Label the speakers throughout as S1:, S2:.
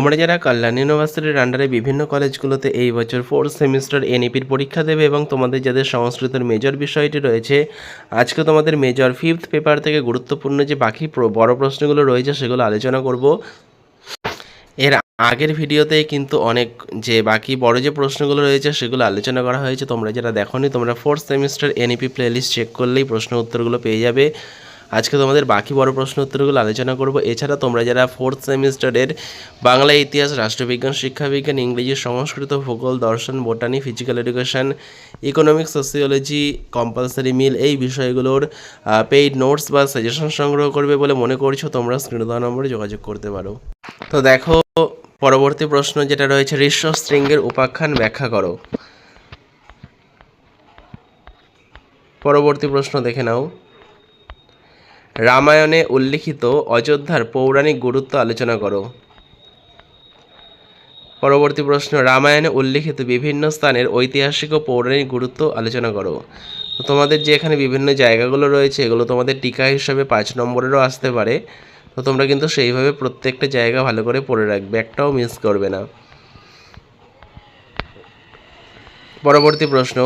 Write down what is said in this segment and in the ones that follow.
S1: তোমরা যারা কল্যাণ ইউনিভার্সিটির আন্ডারে বিভিন্ন কলেজগুলোতে এই বছর ফোর্থ সেমিস্টার এনইপির পরীক্ষা দেবে এবং তোমাদের যাদের সংস্কৃতের মেজর বিষয়টি রয়েছে, আজকে তোমাদের মেজর ফিফথ পেপার থেকে গুরুত্বপূর্ণ যে বাকি বড় প্রশ্নগুলো রয়েছে সেগুলো আলোচনা করব। এর আগের ভিডিওতেই কিন্তু অনেক যে বাকি বড় যে প্রশ্নগুলো রয়েছে সেগুলো আলোচনা করা হয়েছে, তোমরা যারা দেখোনি তোমরা fourth semester NEP playlist check করলেই প্রশ্ন উত্তরগুলো পেয়ে যাবে। আজকে তোমাদের বাকি বড় প্রশ্ন উত্তরগুলো আলোচনা করব। এছাড়া তোমরা যারা ফোর্থ সেমিস্টারের বাংলা ইতিহাস, রাষ্ট্রবিজ্ঞান, শিক্ষাবিজ্ঞান, ইংরেজি, সংস্কৃত, ভূগোল, দর্শন botany physical education economic sociology compulsory MIL এই বিষয়গুলোর পেইড নোটস বা সাজেশন সংগ্রহ করবে বলে মনে করছ, তোমরা স্ক্রিনে দেওয়া নম্বরে যোগাযোগ করতে পারো। তো দেখো, পরবর্তী প্রশ্ন যেটা রয়েছে ঋষ্য শৃঙ্গের উপাখ্যান ব্যাখ্যা করো। পরবর্তী প্রশ্ন দেখে নাও। রামায়ণে উল্লিখিত অযোধ্যার পৌরাণিক গুরুত্ব আলোচনা করো। পরবর্তী প্রশ্ন, রামায়ণে উল্লিখিত বিভিন্ন স্থানের ঐতিহাসিক ও পৌরাণিক গুরুত্ব আলোচনা করো। তো তোমাদের যে এখানে বিভিন্ন জায়গাগুলো রয়েছে, এগুলো তোমাদের টিকা হিসাবে পাঁচ নম্বরেরও আসতে পারে। তো তোমরা কিন্তু সেইভাবে প্রত্যেকটা জায়গা ভালো করে পড়ে রাখবে, একটাও মিস করবে না। পরবর্তী প্রশ্ন,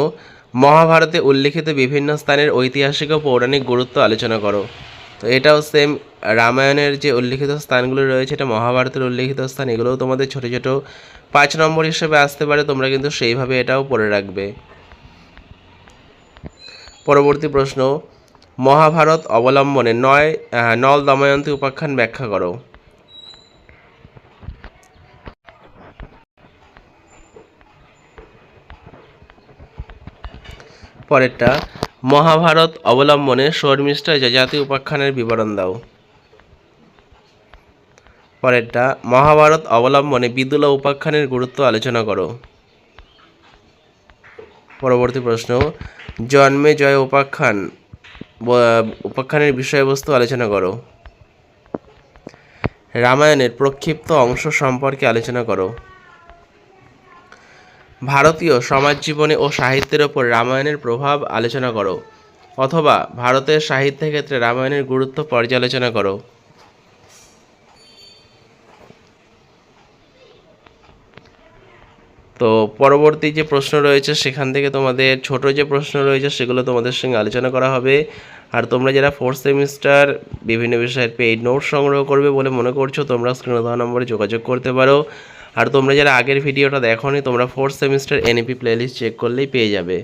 S1: মহাভারতে উল্লিখিত বিভিন্ন স্থানের ঐতিহাসিক ও পৌরাণিক গুরুত্ব আলোচনা করো। তো এটাও সেম রামায়ণের যে উল্লিখিত স্থানগুলো রয়েছে, এটা মহাভারতের উল্লিখিত স্থান, এগুলোও তোমাদের ছোটো ছোটো পাঁচ নম্বর হিসেবে আসতে পারে, তোমরা কিন্তু সেইভাবে এটাও পড়ে রাখবে। পরবর্তী প্রশ্ন, মহাভারত অবলম্বনে নয় নল দময়ন্তী উপাখ্যান ব্যাখ্যা করো। পরেরটা মহাভারত অবলম্বনে শর্মিষ্ঠা যজাতি উপাখ্যানের বিবরণ দাও। পরেরটা, মহাভারত অবলম্বনে বিদুলা উপাখ্যানের গুরুত্ব আলোচনা করো। পরবর্তী প্রশ্ন, জন্মে জয় উপাখ্যান উপাখ্যানের বিষয়বস্তু আলোচনা করো। রামায়ণের প্রক্ষিপ্ত অংশ সম্পর্কে আলোচনা করো। ভারতীয় সমাজ জীবনে ও সাহিত্যের ওপর রামায়ণের প্রভাব আলোচনা করো, অথবা ভারতের সাহিত্যের ক্ষেত্রে রামায়ণের গুরুত্ব পর্যালোচনা করো। তো পরবর্তী যে প্রশ্ন রয়েছে, সেখান থেকে তোমাদের ছোট যে প্রশ্ন রয়েছে, সেগুলো তোমাদের সঙ্গে আলোচনা করা হবে। আর তোমরা যারা ফোর্থ সেমিস্টার বিভিন্ন বিষয়ের পেইড নোট সংগ্রহ করবে বলে মনে করছ, তোমরা স্ক্রিনে দেওয়া নম্বরে যোগাযোগ করতে পারো। আর তোমরা যারা আগের ভিডিওটা দেখো তোমরা fourth semester NEP playlist check করলেই পেয়ে যাবে।